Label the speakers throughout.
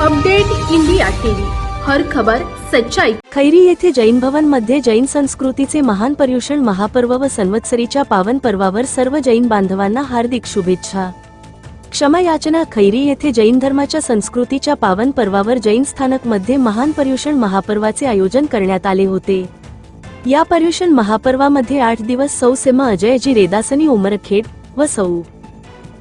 Speaker 1: Update India TV. हर खबर सच्चाई.
Speaker 2: खैरी येथे जैन भवनमध्ये जैन संस्कृतीचे महान पर्युषण महापर्व व संवत्सरीच्या पावन पर्वावर सर्व जैन बांधवांना हार्दिक शुभेच्छा. क्षमा याचना खैरी येथे जैन धर्माच्या संस्कृतीच्या पावन पर्वावर जैन स्थानकमध्ये महान पर्युषण महापर्वाचे आयोजन करण्यात आले होते. या पर्युषण महापर्वामध्ये आठ दिवस सौ सेमा अजयजी रेदासनी उमरखेड व सौ.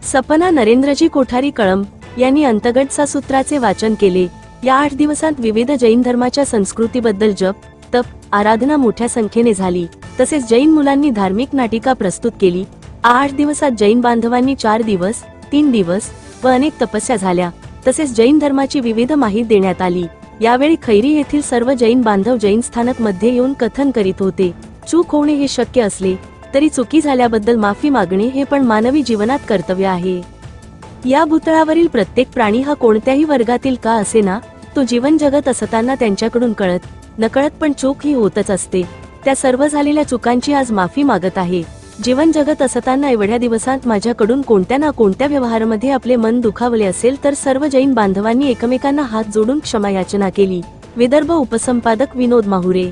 Speaker 2: सपना नरेंद्रजी कोठारी कळंब यांनी अंतगटचा सूत्राचे वाचन केले. या आठ दिवसात विविध जैन धर्माच्या संस्कृतीबद्दल जप तप आराधना मोठ्या संख्येने झाली. तसेच जैन मुलांनी धार्मिक नाटिका प्रस्तुत केली. आठ दिवसात जैन बांधवांनी चार दिवस तीन दिवस व अनेक तपस्या झाल्या. तसेच जैन धर्माची विविध माहिती देण्यात आली. यावेळी खैरी येथील सर्व जैन बांधव जैन स्थानकमध्ये येऊन कथन करीत होते. चूक होणे हे शक्य असले तरी चुकी झाल्याबद्दल माफी मागणे हे पण मानवी जीवनात कर्तव्य आहे. या भूतळावरील प्रत्येक प्राणी हा कोणत्याही वर्गातील का असेना तो जीवन जगत असताना त्यांच्याकडून कळत नकळत पण चूक ही होतच असते. त्या सर्व झालेल्या चुकांची आज माफी मागत आहे. जीवन जगत असताना एवढ्या दिवसात माझ्याकडून कोणत्या ना कोणत्या व्यवहारामध्ये आपले मन दुखावले असेल तर सर्व जैन बांधवांनी एकमेकांना हात जोडून क्षमा याचना केली. विदर्भ उपसंपादक विनोद माहुरे